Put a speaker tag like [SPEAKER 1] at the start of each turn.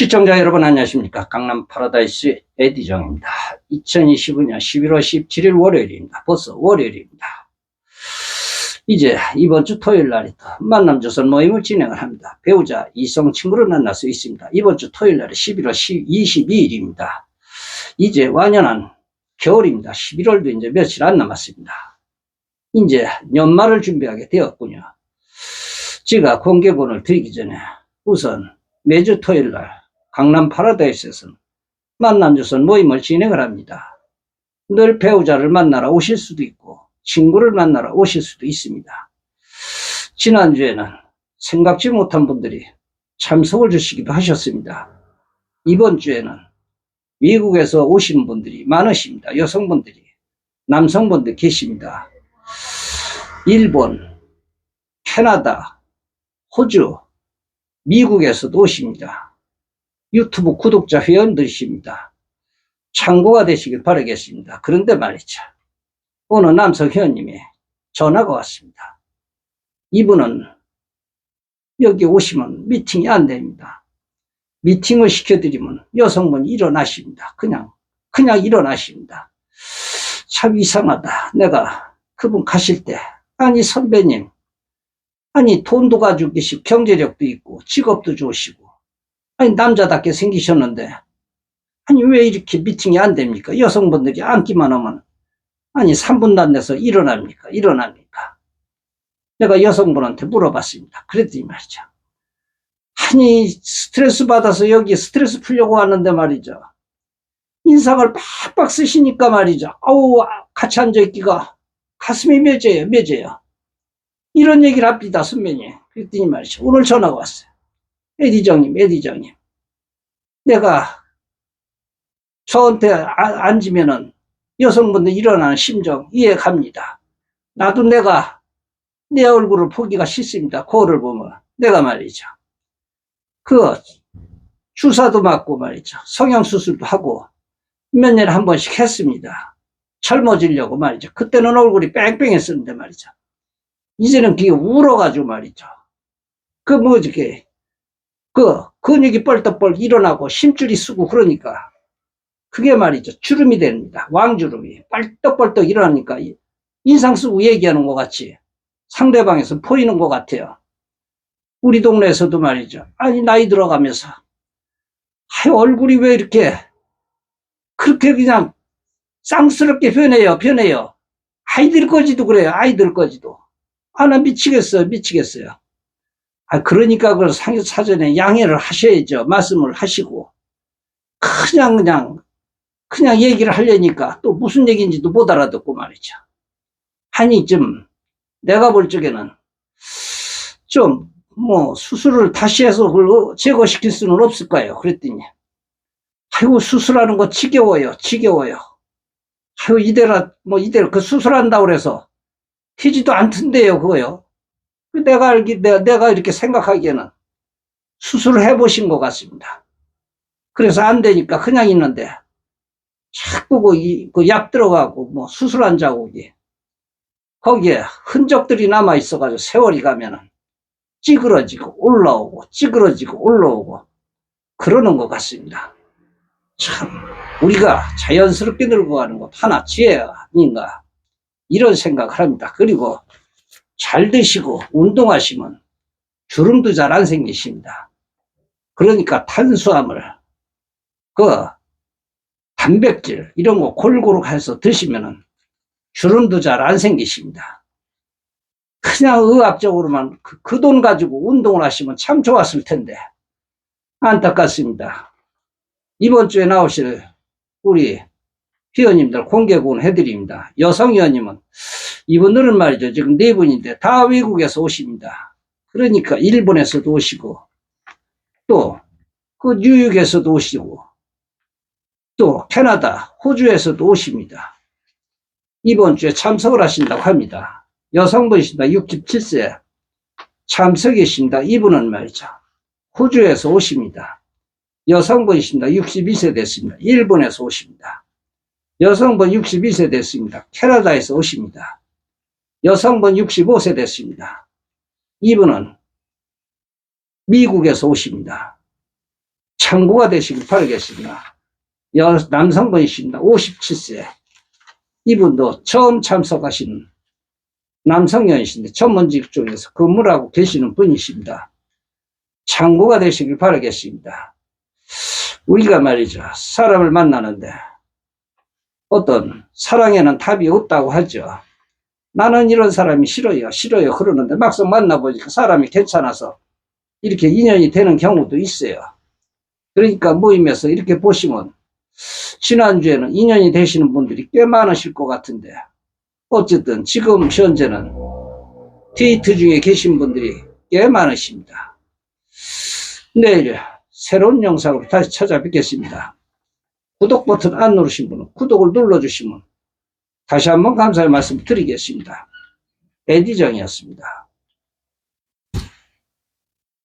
[SPEAKER 1] 시청자 여러분 안녕하십니까? 강남 파라다이스 에디정입니다. 2025년 11월 17일 월요일입니다. 벌써 월요일입니다. 이제 이번 주 토요일 날이다 만남 조선 모임을 진행을 합니다. 배우자 이성 친구를 만날 수 있습니다. 이번 주 토요일 날이 11월 22일입니다. 이제 완연한 겨울입니다. 11월도 이제 며칠 안 남았습니다. 이제 연말을 준비하게 되었군요. 제가 공개본을 드리기 전에 우선 매주 토요일 날 강남 파라다이스에서는 만남조선 모임을 진행을 합니다. 늘 배우자를 만나러 오실 수도 있고 친구를 만나러 오실 수도 있습니다. 지난주에는 생각지 못한 분들이 참석을 주시기도 하셨습니다. 이번 주에는 미국에서 오시는 분들이 많으십니다. 여성분들이, 남성분들 계십니다. 일본, 캐나다, 호주, 미국에서도 오십니다. 유튜브 구독자 회원들이십니다. 참고가 되시길 바라겠습니다. 그런데 말이죠. 어느 남성 회원님이 전화가 왔습니다. 이분은 여기 오시면 미팅이 안 됩니다. 미팅을 시켜드리면 여성분이 일어나십니다. 그냥, 그냥 일어나십니다. 참 이상하다. 내가 그분 가실 때, 아니, 선배님, 아니 돈도 가지고 계시고 경제력도 있고 직업도 좋으시고 아니 남자답게 생기셨는데 아니 왜 이렇게 미팅이 안 됩니까? 여성분들이 앉기만 하면 아니 3분도 안 돼서 일어납니까? 일어납니까? 내가 여성분한테 물어봤습니다. 그랬더니 말이죠. 아니 스트레스 받아서 여기 스트레스 풀려고 왔는데 말이죠. 인상을 팍팍 쓰시니까 말이죠. 아우 같이 앉아있기가 가슴이 맺어요 맺어요. 이런 얘기를 합니다, 선배님. 그랬더니 말이죠. 오늘 전화가 왔어요. 에디정님, 에디정님. 내가 저한테 아- 앉으면은 여성분들 일어나는 심정 이해 갑니다. 나도 내가 내 얼굴을 보기가 싫습니다. 거울을 보면. 내가 말이죠. 그 주사도 맞고 말이죠. 성형수술도 하고 몇 년에 한 번씩 했습니다. 젊어지려고 말이죠. 그때는 얼굴이 뺑뺑했었는데 말이죠. 이제는 그게 울어가지고 말이죠. 그 뭐지, 그 근육이 뻘떡뻘 일어나고 심줄이 쓰고 그러니까 그게 말이죠. 주름이 됩니다. 왕주름이 뻘떡뻘떡 일어나니까 인상 쓰고 얘기하는 것 같이 상대방에서 보이는 것 같아요. 우리 동네에서도 말이죠. 아니 나이 들어가면서 아유 얼굴이 왜 이렇게 그렇게 그냥 쌍스럽게 변해요, 변해요. 아이들 거지도 그래요, 아이들 거지도. 아, 나 미치겠어요, 미치겠어요. 아, 그러니까 그걸 상해 사전에 양해를 하셔야죠. 말씀을 하시고. 그냥, 그냥, 그냥 얘기를 하려니까 또 무슨 얘기인지도 못 알아듣고 말이죠. 좀, 내가 볼 적에는 좀, 뭐, 수술을 다시 해서 그걸 제거시킬 수는 없을까요? 그랬더니, 아이고, 수술하는 거 지겨워요, 지겨워요. 아이고, 이대로, 뭐, 이대로 그 수술한다고 그래서 되지도 않던데요, 그거요. 내가 알기, 내가, 내가 이렇게 생각하기에는 수술을 해보신 것 같습니다. 그래서 안 되니까 그냥 있는데, 자꾸 그, 이, 그 약 들어가고, 뭐, 수술한 자국이, 거기에 흔적들이 남아 있어가지고 세월이 가면은 찌그러지고 올라오고, 찌그러지고 올라오고, 그러는 것 같습니다. 참, 우리가 자연스럽게 늙어가는 것 하나 지혜 아닌가. 이런 생각을 합니다. 그리고 잘 드시고 운동하시면 주름도 잘 안 생기십니다. 그러니까 탄수화물, 그 단백질 이런 거 골고루 해서 드시면은 주름도 잘 안 생기십니다. 그냥 의학적으로만 그 돈 가지고 운동을 하시면 참 좋았을 텐데 안타깝습니다. 이번 주에 나오실 우리 회원님들 공개군 해드립니다. 여성 회원님은 이분들은 말이죠. 지금 네 분인데 다 외국에서 오십니다. 그러니까 일본에서도 오시고 또 그 뉴욕에서도 오시고 또 캐나다, 호주에서도 오십니다. 이번 주에 참석을 하신다고 합니다. 여성분이십니다. 67세 참석이십니다. 이분은 말이죠. 호주에서 오십니다. 여성분이십니다. 62세 됐습니다. 일본에서 오십니다. 여성분 62세 됐습니다. 캐나다에서 오십니다. 여성분 65세 됐습니다. 이분은 미국에서 오십니다. 창구가 되시길 바라겠습니다. 여, 남성분이십니다. 57세. 이분도 처음 참석하신 남성연이신데 전문직 쪽에서 근무를 하고 계시는 분이십니다. 창구가 되시길 바라겠습니다. 우리가 말이죠. 사람을 만나는데 어떤 사랑에는 답이 없다고 하죠. 나는 이런 사람이 싫어요. 싫어요. 그러는데 막상 만나보니까 사람이 괜찮아서 이렇게 인연이 되는 경우도 있어요. 그러니까 모임에서 이렇게 보시면 지난주에는 인연이 되시는 분들이 꽤 많으실 것 같은데 어쨌든 지금 현재는 데이트 중에 계신 분들이 꽤 많으십니다. 내일 새로운 영상으로 다시 찾아뵙겠습니다. 구독 버튼 안 누르신 분은 구독을 눌러주시면 다시 한번 감사의 말씀 드리겠습니다. 에디정이었습니다.